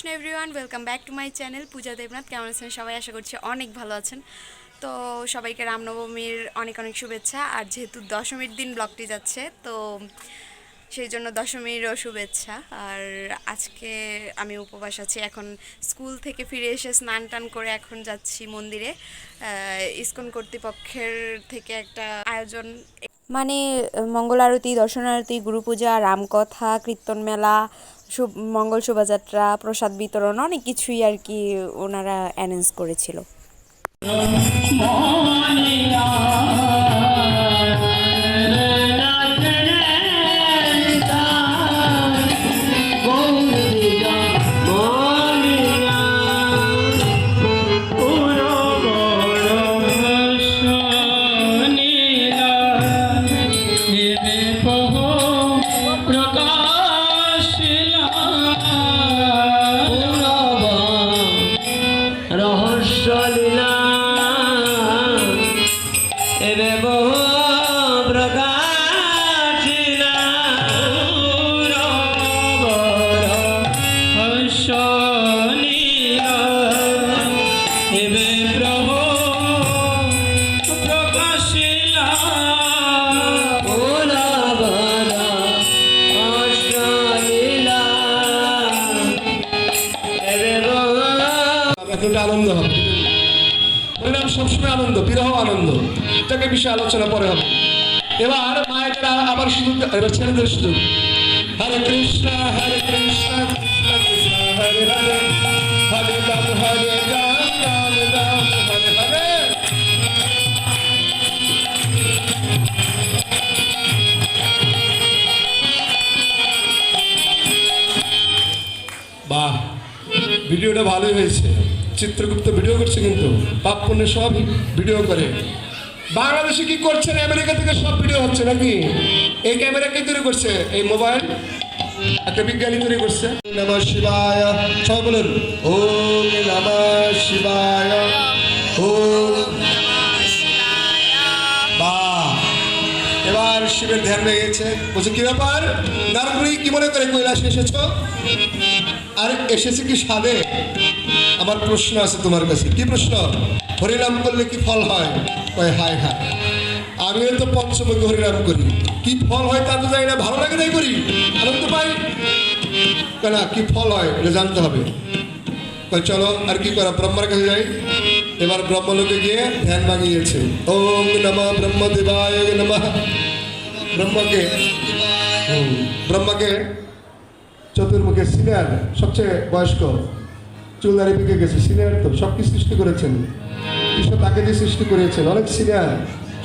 Krishna everyone welcome back to my channel Puja Debnath. কেমন আছেন সবাই? আশা করছি অনেক ভালো আছেন। তো সবাইকে রামনবমীর অনেক অনেক শুভেচ্ছা। আর যেহেতু দশমীর দিন ব্লগটি যাচ্ছে, তো সেই জন্য দশমীরও শুভেচ্ছা। আর আজকে আমি উপবাস আছি। এখন স্কুল থেকে ফিরে এসে স্নান টান করে এখন যাচ্ছি মন্দিরে। ইস্কন কর্তৃপক্ষের থেকে একটা আয়োজন। মানে মঙ্গল আরতি দর্শন আরতি গুরু পূজা রামকথা, কীর্তন মেলা মঙ্গল শোভাযাত্রা প্রসাদ বিতরণ অনেক কিছুই আর কি ওনারা অ্যানাউন্স করেছিল। এবে বহু প্রকাশিলা এবে প্রভু প্রকাশিলা আনন্দ হবে। সবসময় আনন্দ বিরহ আনন্দ। এটাকে বিষয়ে আলোচনা পরে হবে। এবার মায়েরা আবার শুধু এবার ছেলেদের সুযোগ হরে কৃষ্ণ হরে কৃষ্ণ হরে হরে। হরে হরে বাহ, ভিডিওটা ভালোই হয়েছে। চিত্রগুপ্ত ভিডিও করছে কিন্তু। পাপ পুণ্য সব ভিডিও করে। বাংলাদেশে কি করছেন? আমেরিকা থেকে সব ভিডিও হচ্ছে নাকি? এই ক্যামেরা কে তৈরি করছে? এই মোবাইল? একটা বিজ্ঞানী তৈরি করছে। নম শিবায়। সবাই বলুন, ওম নম শিবায়। ওম এবার শিবের ধ্যান হয়ে গেছে। বলছে, কি ব্যাপার? নারদমুনি কি মনে করে কৈলাসে এসেছ? আর এসেছে কি সাদে আমার প্রশ্ন আছে তোমার কাছে। কি প্রশ্ন? হরিনাম করলে কি ফল হয়? কয় হায় হায়। আমিও তো পঞ্চমুখী হরিনাম করি। কি ফল হয় তা তো জানি না ভালো লাগে তাই করি। আনন্দ পাই। না কি ফল হয় এটা জানতে হবে। চলো আর কি করা? ব্রহ্মার কাছে যাই। এবার ব্রহ্মলোকে গিয়ে ধ্যান ভাঙিয়েছে ওম নম ব্রহ্মদেবায় নম। ব্রহ্মাকে হুম, ব্রহ্মাকে চতুর্মুখে সিনিয়র সবচেয়ে বয়স্ক। চুলদারি পেকে গেছে, সিনিয়র তো, সব কি সৃষ্টি করেছেন? কৃষ্ণ তাকে দিয়ে সৃষ্টি করেছেন, অনেক সিনিয়র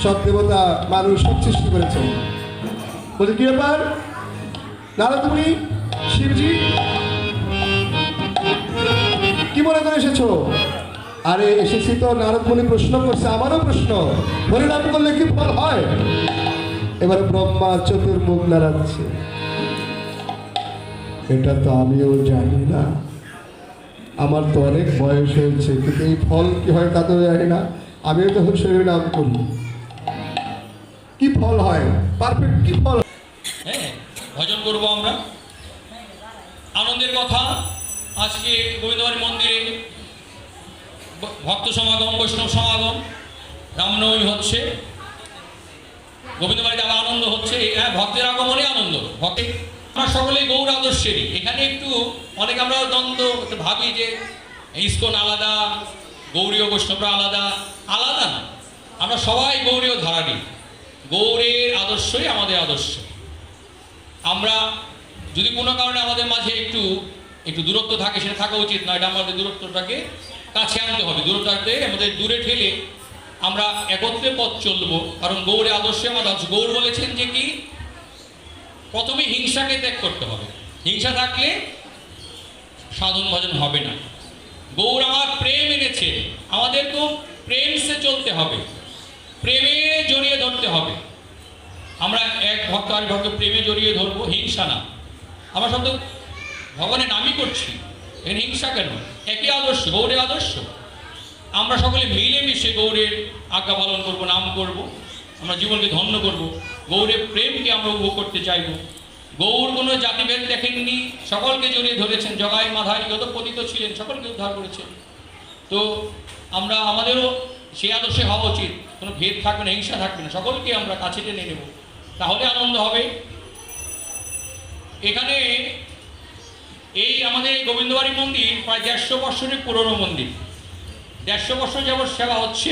সব দেবতা, মানুষ সব সৃষ্টি করেছেন। বলছে কি ব্যাপার? নারদ তুমি? শিবজি? কি মনে করে এসেছ? আরে, এসেছি তো নারদমণি প্রশ্ন করছে, আমারও প্রশ্ন। হরিনাম করলে কি ফল হয়? এবার ব্রহ্মা চতুর্মুখ নাড়াচ্ছে। এটা তো আমিও জানি না। আমার তো অনেক বয়স হয়েছে, কিন্তু এই ফল কি হয় তা তো জানি না? আমিও তো শরীর নাম করি। কি ফল হয়? পারফেক্ট কি ফল? হ্যাঁ ভজন করব আমরা। আনন্দের কথা, আজকে গোবিন্দবাড়ি মন্দিরে ভক্ত সমাগম, বৈষ্ণব সমাগম, রামনবমী হচ্ছে। গোবিন্দবাড়িতে আবার আনন্দ হচ্ছে। হ্যাঁ ভক্তের আগমনে আনন্দ। ভক্তে আমরা সকলে গৌর আদর্শেরই। এখানে একটু অনেক আমরা দ্বন্দ্ব ভাবি যে ইস্কন আলাদা গৌরীয় বৈষ্ণবরা আলাদা। আলাদা না। আমরা সবাই গৌরীয় ধারানি গৌরের আদর্শই আমাদের আদর্শ। আমরা যদি কোনো কারণে আমাদের মাঝে একটু একটু দূরত্ব থাকে, সেটা থাকা উচিত না। এটা আমাদের দূরত্বটাকে কাছে আনতে হবে। দূরত্বটাকে আমাদের দূরে ঠেলে আমরা একত্রে পথ চলবো। কারণ গৌরে আদর্শে আমাদের। গৌর বলেছেন যে কি? প্রথমে হিংসাকে ত্যাগ করতে হবে। হিংসা থাকলে সাধন ভজন হবে না। গৌর আমার প্রেম এনেছে আমাদের তো প্রেম সে চলতে হবে। প্রেমে জড়িয়ে ধরতে হবে। আমরা এক ভক্ত আর ভক্ত প্রেমে জড়িয়ে ধরবো, হিংসা না। আমরা সব তো ভগবানের নামই করছি। এর হিংসা কেন? একই আদর্শ, গৌরের আদর্শ। আমরা সকলে মিলেমিশে গৌরের আজ্ঞা পালন করব, নাম করব। আমরা জীবনকে ধন্য করব। গৌরের প্রেমকে আমরা উপভোগ করতে চাইব। গৌর কোনো জাতিভেদ দেখেননি, সকলকে জড়িয়ে ধরেছেন, জগাই মাধাই যত পতিত ছিলেন, সকলকে উদ্ধার করেছেন। তো আমরা, আমাদেরও সেই আদর্শে হওয়া উচিত, কোনো ভেদ থাকবে না, হিংসা থাকবে না, সকলকে আমরা কাছে টেনে নেব। তাহলে আনন্দ হবে। এখানে এই আমাদের গোবিন্দবাড়ি মন্দির প্রায় দেড়শো বছরের পুরনো মন্দির। দেড়শো বছর যাবৎ সেবা হচ্ছে।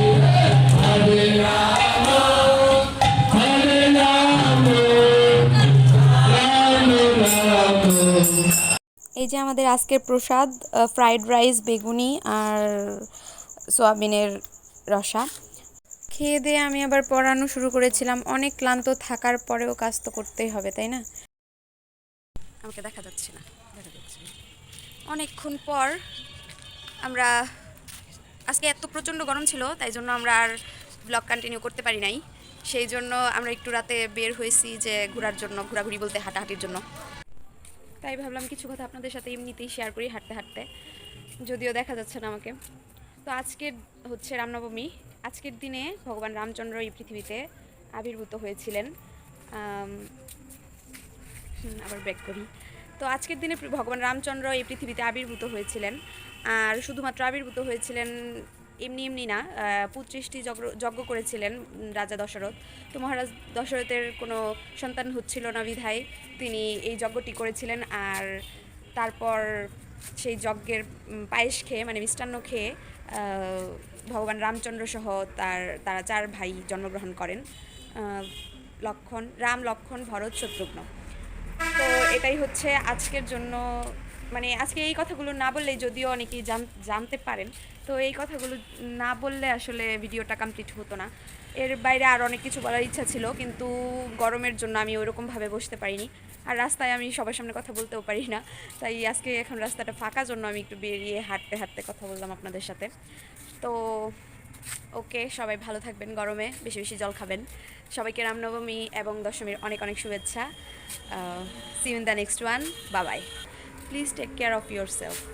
এই যে আমাদের আজকের প্রসাদ ফ্রাইড রাইস বেগুনি আর সোয়াবিনের রসা। খেয়ে দিয়ে আমি আবার পড়ানো শুরু করেছিলাম। অনেক ক্লান্ত থাকার পরেও কাজ তো করতেই হবে তাই না? আমাকে দেখা যাচ্ছে না দেখা যাচ্ছে অনেকক্ষণ পর আমরা আজকে এত প্রচণ্ড গরম ছিল তাই জন্য আমরা আর ব্লগ কন্টিনিউ করতে পারি নাই। সেই জন্য আমরা একটু রাতে বের হয়েছি যে ঘোরার জন্য ঘোরাঘুরি বলতে হাঁটাহাঁটির জন্য। তাই ভাবলাম কিছু কথা আপনাদের সাথে এমনিতেই শেয়ার করি হাঁটতে হাঁটতে। যদিও দেখা যাচ্ছে না আমাকে। তো আজকের হচ্ছে রামনবমী। আজকের দিনে ভগবান রামচন্দ্র এই পৃথিবীতে আবির্ভূত হয়েছিলেন। আবার ব্যাক করি। তো আজকের দিনে ভগবান রামচন্দ্র এই পৃথিবীতে আবির্ভূত হয়েছিলেন। আর শুধুমাত্র আবির্ভূত হয়েছিলেন এমনি এমনি না পুত্রিশটি যজ্ঞ করেছিলেন রাজা দশরথ। তো মহারাজ দশরথের কোনো সন্তান হচ্ছিল না বিধায় তিনি এই যজ্ঞটি করেছিলেন আর তারপর সেই যজ্ঞের পায়েস খেয়ে মানে মিষ্টান্ন খেয়ে ভগবান রামচন্দ্র সহ তার, তারা চার ভাই জন্মগ্রহণ করেন লক্ষণ, রাম, লক্ষণ, ভরত, শত্রুঘ্ন। তো এটাই হচ্ছে আজকের জন্য মানে আজকে এই কথাগুলো না বললেই যদিও অনেকেই জানতে পারেন। তো এই কথাগুলো না বললে আসলে ভিডিওটা কমপ্লিট হতো না। এর বাইরে আর অনেক কিছু বলার ইচ্ছা ছিল, কিন্তু গরমের জন্য আমি ওরকমভাবে বসতে পারিনি। আর রাস্তায় আমি সবার সামনে কথা বলতেও পারি না। তাই আজকে এখন রাস্তাটা ফাঁকা জন্য আমি একটু বেরিয়ে হাঁটতে হাঁটতে কথা বললাম আপনাদের সাথে। তো ওকে, সবাই ভালো থাকবেন গরমে, বেশি বেশি জল খাবেন। সবাইকে রামনবমী এবং দশমীর অনেক অনেক শুভেচ্ছা। See in the next one bye bye Please take care of yourself.